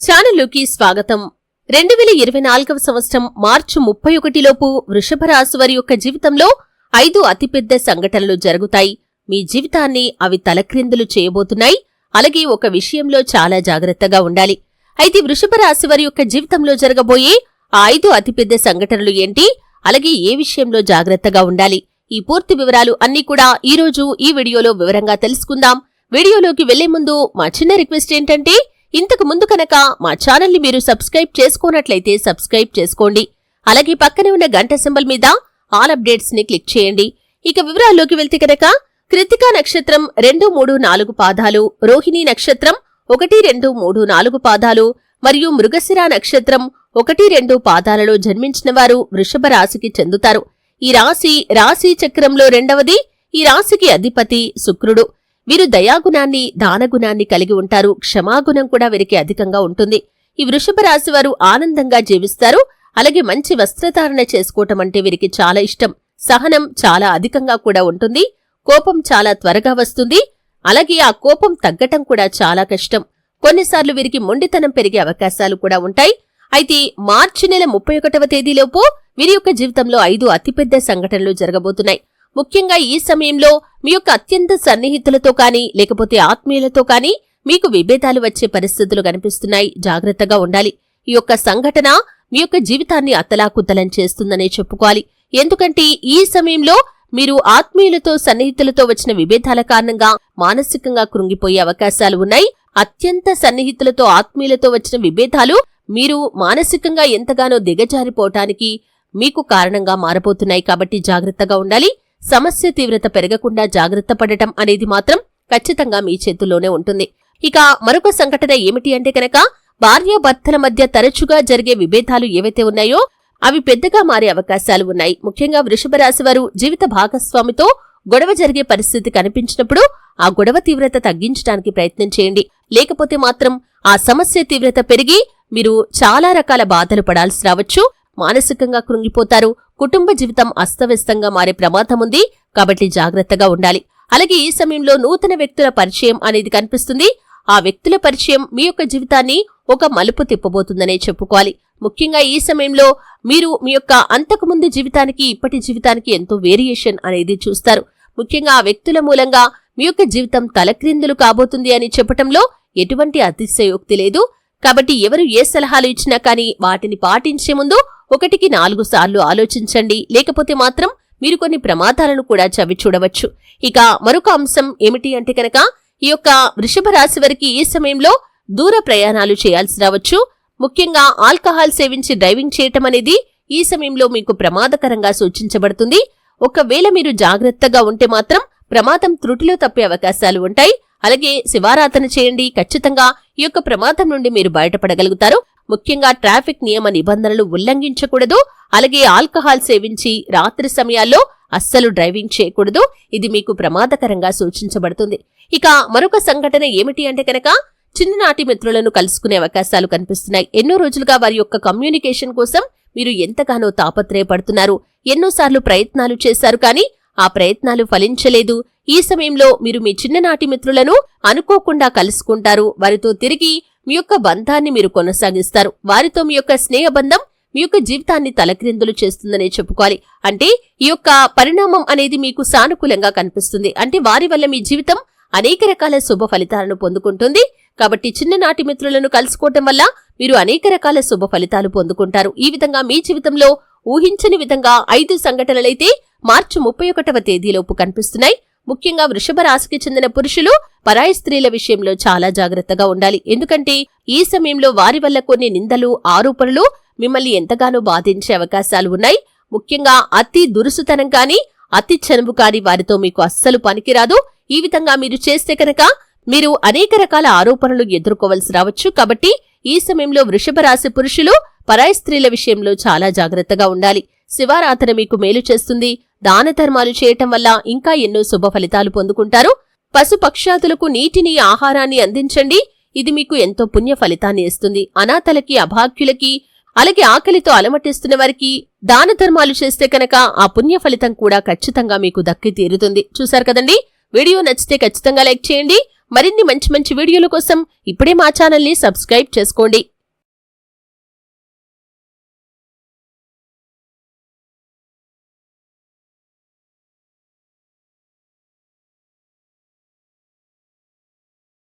ఛానల్లోకి స్వాగతం. రెండు వేల ఇరవై నాలుగవ సంవత్సరం మార్చి ముప్పై ఒకటిలోపు వృషభ రాశి వారి యొక్క జీవితంలో ఐదు అతిపెద్ద సంఘటనలు జరుగుతాయి. మీ జీవితాన్ని అవి తలక్రిందులు చేయబోతున్నాయి. అలాగే ఒక విషయంలో చాలా జాగ్రత్తగా ఉండాలి. అయితే వృషభ రాశి యొక్క జీవితంలో జరగబోయే ఆ ఐదు అతిపెద్ద సంఘటనలు ఏంటి? అలాగే ఏ విషయంలో జాగ్రత్తగా ఉండాలి? ఈ పూర్తి వివరాలు అన్నీ కూడా ఈ రోజు ఈ వీడియోలో వివరంగా తెలుసుకుందాం. వీడియోలోకి వెళ్ళే ముందు మా చిన్న రిక్వెస్ట్ ఏంటంటే ఇంతకు ముందు కనుక మా ఛానల్ని మీరు సబ్స్క్రైబ్ చేసుకోనట్లయితే సబ్స్క్రైబ్ చేసుకోండి. అలాగే పక్కనే ఉన్న గంట సింబల్ మీద ఆల్ అప్డేట్స్ని క్లిక్ చేయండి. ఇక వివరాల్లోకి వెళ్తే కనుక కృతికా నక్షత్రం రెండు మూడు నాలుగు పాదాలు రోహిణీ నక్షత్రం ఒకటి రెండు మూడు నాలుగు పాదాలు మరియు మృగశిర నక్షత్రం ఒకటి రెండు పాదాలలో జన్మించిన వారు వృషభ రాశికి చెందుతారు. ఈ రాశి రాశి చక్రంలో రెండవది ఈ రాశికి అధిపతి శుక్రుడు. వీరు దయాగుణాన్ని దానగుణాన్ని కలిగి ఉంటారు. క్షమాగుణం కూడా వీరికి అధికంగా ఉంటుంది. ఈ వృషభ రాశి వారు ఆనందంగా జీవిస్తారు. అలాగే మంచి వస్త్రధారణ చేసుకోవటం అంటే వీరికి చాలా ఇష్టం. సహనం చాలా అధికంగా కూడా ఉంటుంది. కోపం చాలా త్వరగా వస్తుంది. అలాగే ఆ కోపం తగ్గటం కూడా చాలా కష్టం. కొన్నిసార్లు వీరికి మొండితనం పెరిగే అవకాశాలు కూడా ఉంటాయి. అయితే మార్చి నెల ముప్పై ఒకటవ తేదీలోపు వీరి యొక్క జీవితంలో ఐదు అతిపెద్ద సంఘటనలు జరగబోతున్నాయి. ముఖ్యంగా ఈ సమయంలో మీ యొక్క అత్యంత సన్నిహితులతో కానీ లేకపోతే ఆత్మీయులతో కానీ మీకు విభేదాలు వచ్చే పరిస్థితులు కనిపిస్తున్నాయి. జాగ్రత్తగా ఉండాలి. ఈ యొక్క సంఘటన మీ యొక్క జీవితాన్ని అత్తలాకుత్తలం చేస్తుందనే చెప్పుకోవాలి. ఎందుకంటే ఈ సమయంలో మీరు ఆత్మీయులతో సన్నిహితులతో వచ్చిన విభేదాల కారణంగా మానసికంగా కృంగిపోయే అవకాశాలు ఉన్నాయి. అత్యంత సన్నిహితులతో ఆత్మీయులతో వచ్చిన విభేదాలు మీరు మానసికంగా ఎంతగానో దిగజారిపోవటానికి మీకు కారణంగా మారబోతున్నాయి. కాబట్టి జాగ్రత్తగా ఉండాలి. సమస్య తీవ్రత పెరగకుండా జాగ్రత్త పడటం అనేది మాత్రం ఖచ్చితంగా మీ చేతుల్లోనే ఉంటుంది. ఇక మరొక సంఘటన ఏమిటి అంటే కనుక భార్యాభర్తల మధ్య తరచుగా జరిగే విభేదాలు ఏవైతే ఉన్నాయో అవి పెద్దగా మారే అవకాశాలు ఉన్నాయి. ముఖ్యంగా వృషభ రాశి వారు జీవిత భాగస్వామితో గొడవ జరిగే పరిస్థితి కనిపించినప్పుడు ఆ గొడవ తీవ్రత తగ్గించడానికి ప్రయత్నం చేయండి. లేకపోతే మాత్రం ఆ సమస్య తీవ్రత పెరిగి మీరు చాలా రకాల బాధలు పడాల్సి రావచ్చు. మానసికంగా కృంగిపోతారు. కుటుంబ జీవితం అస్తవ్యస్తంగా మారే ప్రమాదం ఉంది. కాబట్టి జాగ్రత్తగా ఉండాలి. అలాగే ఈ సమయంలో నూతన వ్యక్తుల పరిచయం అనేది కనిపిస్తుంది. ఆ వ్యక్తుల పరిచయం మీ యొక్క జీవితాన్ని ఒక మలుపు తిప్పబోతుందనే చెప్పుకోవాలి. ముఖ్యంగా ఈ సమయంలో మీరు మీ యొక్క అంతకుముందు జీవితానికి ఇప్పటి జీవితానికి ఎంతో వేరియేషన్ అనేది చూస్తారు. ముఖ్యంగా ఆ వ్యక్తుల మూలంగా మీ యొక్క జీవితం తలక్రిందులు కాబోతుంది అని చెప్పటంలో ఎటువంటి అతిశయోక్తి లేదు. కాబట్టి ఎవరు ఏ సలహాలు ఇచ్చినా కానీ వాటిని పాటించే ముందు ఒకటికి నాలుగు సార్లు ఆలోచించండి. లేకపోతే మాత్రం మీరు కొన్ని ప్రమాదాలను కూడా చవి చూడవచ్చు. ఇక మరొక అంశం ఏమిటి అంటే కనుక ఈ యొక్క వృషభ రాశి వారికి ఈ సమయంలో దూర ప్రయాణాలు చేయాల్సి రావచ్చు. ముఖ్యంగా ఆల్కహాల్ సేవించి డ్రైవింగ్ చేయటం అనేది ఈ సమయంలో మీకు ప్రమాదకరంగా సూచించబడుతుంది. ఒకవేళ మీరు జాగ్రత్తగా ఉంటే మాత్రం ప్రమాదం త్రుటిలో తప్పే అవకాశాలు ఉంటాయి. అలాగే శివారాధన చేయండి. ఖచ్చితంగా ఈ యొక్క ప్రమాదం నుండి మీరు బయటపడగలుగుతారు. ముఖ్యంగా ట్రాఫిక్ నియమ నిబంధనలు ఉల్లంఘించకూడదు. అలాగే ఆల్కహాల్ సేవించి రాత్రి సమయాల్లో అస్సలు డ్రైవింగ్ చేయకూడదు. ఇది మీకు ప్రమాదకరంగా సూచించబడుతుంది. ఇక మరొక సంఘటన ఏమిటి అంటే కనుక చిన్ననాటి మిత్రులను కలుసుకునే అవకాశాలు కనిపిస్తున్నాయి. ఎన్నో రోజులుగా వారి యొక్క కమ్యూనికేషన్ కోసం మీరు ఎంతగానో తాపత్రయపడుతున్నారు. ఎన్నోసార్లు ప్రయత్నాలు చేశారు కానీ ఆ ప్రయత్నాలు ఫలించలేదు. ఈ సమయంలో మీరు మీ చిన్ననాటి మిత్రులను అనుకోకుండా కలుసుకుంటారు. వారితో తిరిగి మీ యొక్క బంధాన్ని మీరు కొనసాగిస్తారు. వారితో మీ యొక్క స్నేహబంధం మీ యొక్క జీవితాన్ని తలక్రిందులు చేస్తుందనే చెప్పుకోవాలి. అంటే ఈ యొక్క పరిణామం అనేది మీకు సానుకూలంగా కనిపిస్తుంది. అంటే వారి వల్ల మీ జీవితం అనేక రకాల శుభ ఫలితాలను పొందుకుంటుంది. కాబట్టి చిన్ననాటి మిత్రులను కలుసుకోవటం వల్ల మీరు అనేక రకాల శుభ ఫలితాలు పొందుకుంటారు. ఈ విధంగా మీ జీవితంలో ఊహించని విధంగా ఐదు సంఘటనలైతే మార్చి ముప్పై ఒకటవ తేదీలోపు కనిపిస్తున్నాయి. ముఖ్యంగా వృషభ రాశికి చెందిన పురుషులు పరాయి స్త్రీల విషయంలో చాలా జాగ్రత్తగా ఉండాలి. ఎందుకంటే ఈ సమయంలో వారి వల్ల కొన్ని నిందలు ఆరోపణలు మిమ్మల్ని ఎంతగానో బాధించే అవకాశాలు ఉన్నాయి. ముఖ్యంగా అతి దురుసుతనం కాని అతి చనువు కాని వారితో మీకు అస్సలు పనికిరాదు. ఈ విధంగా మీరు చేస్తే కనుక మీరు అనేక రకాల ఆరోపణలు ఎదుర్కోవలసి రావచ్చు. కాబట్టి ఈ సమయంలో వృషభ రాశి పురుషులు పరాయి స్త్రీల విషయంలో చాలా జాగ్రత్తగా ఉండాలి. శివారాధన మీకు మేలు చేస్తుంది. దాన ధర్మాలు చేయటం వల్ల ఇంకా ఎన్నో శుభ ఫలితాలు పొందుకుంటారు. పశుపక్షాతులకు నీటిని ఆహారాన్ని అందించండి. ఇది మీకు ఎంతో పుణ్య ఫలితాన్ని ఇస్తుంది. అనాథలకి అభాగ్యులకి అలాగే ఆకలితో అలమటిస్తున్న వారికి దాన ధర్మాలు చేస్తే కనుక ఆ పుణ్య ఫలితం కూడా ఖచ్చితంగా మీకు దక్కి తీరుతుంది. చూశారు కదండి? వీడియో నచ్చితే ఖచ్చితంగా లైక్ చేయండి. మరిన్ని మంచి మంచి వీడియోల కోసం ఇప్పుడే మా ఛానల్ని సబ్స్క్రైబ్ చేసుకోండి.